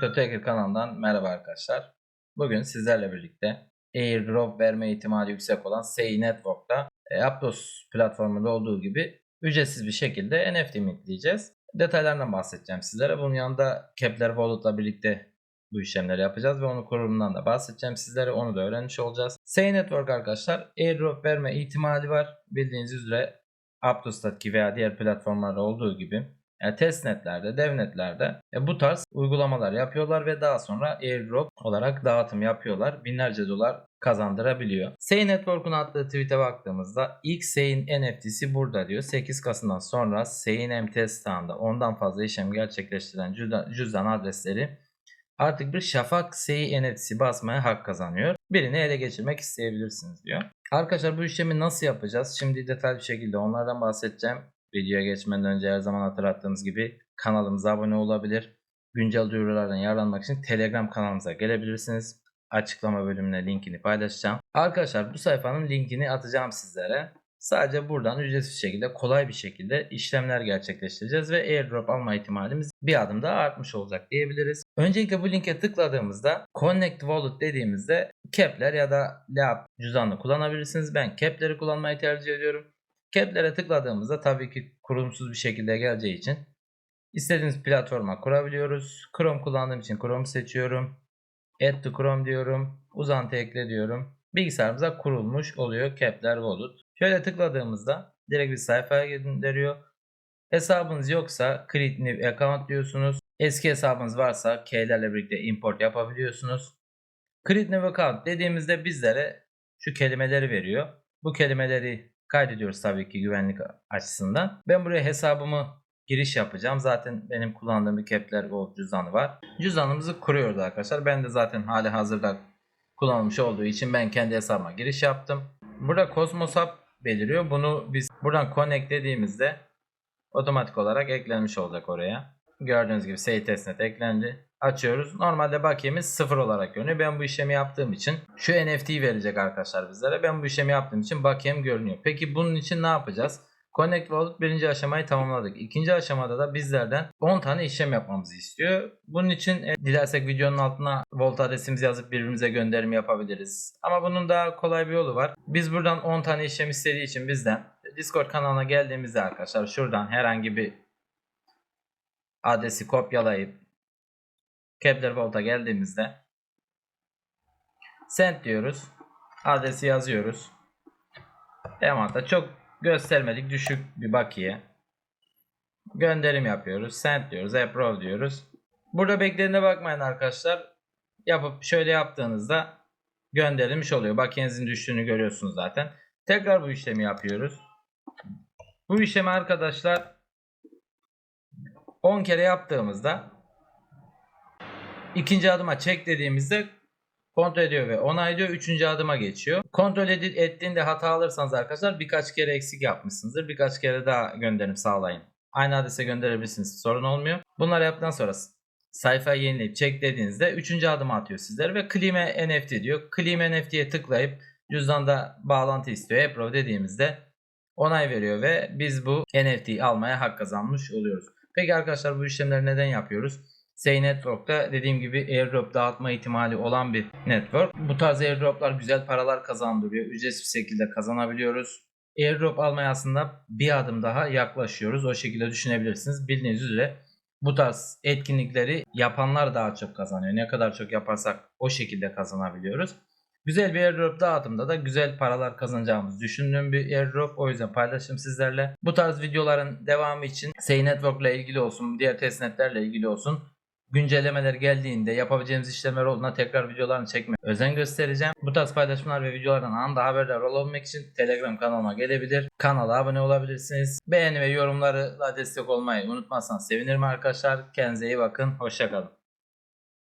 Dr. Tekir kanalından merhaba arkadaşlar. Bugün sizlerle birlikte airdrop verme ihtimali yüksek olan Sei Network'ta e, Aptos platformunda olduğu gibi ücretsiz bir şekilde NFT mintleyeceğiz. Detaylarından bahsedeceğim sizlere. Bunun yanında Kepler Wallet'la birlikte bu işlemleri yapacağız ve onun kurumundan da bahsedeceğim sizlere. Onu da öğrenmiş olacağız. Sei Network arkadaşlar airdrop verme ihtimali var. Bildiğiniz üzere Aptos'taki veya diğer platformlarda olduğu gibi yani testnetlerde, devnetlerde e, bu tarz uygulamalar yapıyorlar ve daha sonra airdrop olarak dağıtım yapıyorlar. Binlerce dolar kazandırabiliyor. Sei Network'un attığı tweet'e baktığımızda ilk Sei'nin NFT'si burada diyor. 8 Kasım'dan sonra Sei'nin MTS stağında ondan fazla işlem gerçekleştiren cüzdan, cüzdan adresleri artık bir Şafak Sei NFT'si basmaya hak kazanıyor. Birini ele geçirmek isteyebilirsiniz diyor. Arkadaşlar bu işlemi nasıl yapacağız? Şimdi detaylı bir şekilde onlardan bahsedeceğim. Videoya geçmeden önce her zaman hatırlattığımız gibi kanalımıza abone olabilir. Güncel duyurulardan yararlanmak için Telegram kanalımıza gelebilirsiniz. Açıklama bölümüne linkini paylaşacağım. Arkadaşlar bu sayfanın linkini atacağım sizlere. Sadece buradan ücretsiz şekilde kolay bir şekilde işlemler gerçekleştireceğiz ve airdrop alma ihtimalimiz bir adım daha artmış olacak diyebiliriz. Öncelikle bu linke tıkladığımızda Connect Wallet dediğimizde Kepler ya da Leap cüzdanını kullanabilirsiniz. Ben Kepler'i kullanmayı tercih ediyorum. Cap'lere tıkladığımızda tabii ki kurumsuz bir şekilde geleceği için istediğimiz platforma kurabiliyoruz. Chrome kullandığım için Chrome seçiyorum. Add to Chrome diyorum. Uzantı ekle diyorum. Bilgisayarımıza kurulmuş oluyor Kepler Wallet. Şöyle tıkladığımızda direkt bir sayfaya gönderiyor. Hesabınız yoksa create new account diyorsunuz. Eski hesabınız varsa keylerle birlikte import yapabiliyorsunuz. Create new account dediğimizde bizlere şu kelimeleri veriyor. Bu kelimeleri kaydediyoruz tabii ki güvenlik açısından. Ben buraya hesabımı giriş yapacağım. Zaten benim kullandığım bir Kepler Gold cüzdanı var. Cüzdanımızı kuruyoruz arkadaşlar. Ben de zaten hali hazırda kullanılmış olduğu için ben kendi hesabıma giriş yaptım. Burada Cosmos Hub beliriyor. Bunu biz buradan connect dediğimizde otomatik olarak eklenmiş olacak oraya. Gördüğünüz gibi Say testnet eklendi. Açıyoruz. Normalde bakiyemiz sıfır olarak görünüyor. Ben bu işlemi yaptığım için şu NFT'yi verecek arkadaşlar bizlere. Ben bu işlemi yaptığım için bakiyem görünüyor. Peki bunun için ne yapacağız? Connect Wallet birinci aşamayı tamamladık. İkinci aşamada da bizlerden 10 tane işlem yapmamızı istiyor. Bunun için e, dilersek videonun altına Volt adresimizi yazıp birbirimize gönderim yapabiliriz. Ama bunun daha kolay bir yolu var. Biz buradan 10 tane işlem istediği için bizden Discord kanalına geldiğimizde arkadaşlar şuradan herhangi bir adresi kopyalayıp Kepler Vault'a geldiğimizde send diyoruz. Adresi yazıyoruz. Amount'ta çok göstermedik düşük bir bakiye. Gönderim yapıyoruz. Send diyoruz. Approve diyoruz. Burada beklediğine bakmayın arkadaşlar. Yapıp şöyle yaptığınızda gönderilmiş oluyor. Bakiyenizin düştüğünü görüyorsunuz zaten. Tekrar bu işlemi yapıyoruz. Bu işlemi arkadaşlar 10 kere yaptığımızda ikinci adıma çek dediğimizde kontrol ediyor ve onaylıyor. Üçüncü adıma geçiyor. Kontrol edil, ettiğinde hata alırsanız arkadaşlar birkaç kere eksik yapmışsınızdır. Birkaç kere daha gönderim sağlayın. Aynı adrese gönderebilirsiniz. Sorun olmuyor. Bunları yaptıktan sonra sayfayı yenileyip çek dediğinizde üçüncü adıma atıyor sizlere ve Klime NFT diyor. Klime NFT'ye tıklayıp cüzdanda bağlantı istiyor. Approve dediğimizde onay veriyor ve biz bu NFT'yi almaya hak kazanmış oluyoruz. Peki arkadaşlar bu işlemleri neden yapıyoruz? Say Network'ta dediğim gibi airdrop dağıtma ihtimali olan bir network. Bu tarz airdroplar güzel paralar kazandırıyor. Ücretsiz bir şekilde kazanabiliyoruz. Airdrop almaya aslında bir adım daha yaklaşıyoruz. O şekilde düşünebilirsiniz. Bildiğiniz üzere bu tarz etkinlikleri yapanlar daha çok kazanıyor. Ne kadar çok yaparsak o şekilde kazanabiliyoruz. Güzel bir airdrop dağıtımda da güzel paralar kazanacağımız düşündüğüm bir airdrop. O yüzden paylaşım sizlerle. Bu tarz videoların devamı için Say Network ile ilgili olsun, diğer testnetlerle ilgili olsun güncellemeler geldiğinde yapabileceğimiz işlemler olduğuna tekrar videolarını çekmeye özen göstereceğim. Bu tarz paylaşımlar ve videolardan anında haberdar olabilmek için Telegram kanalıma gelebilir. Kanala abone olabilirsiniz. Beğeni ve yorumlarla destek olmayı unutmazsanız sevinirim arkadaşlar. Kendinize iyi bakın. Hoşçakalın.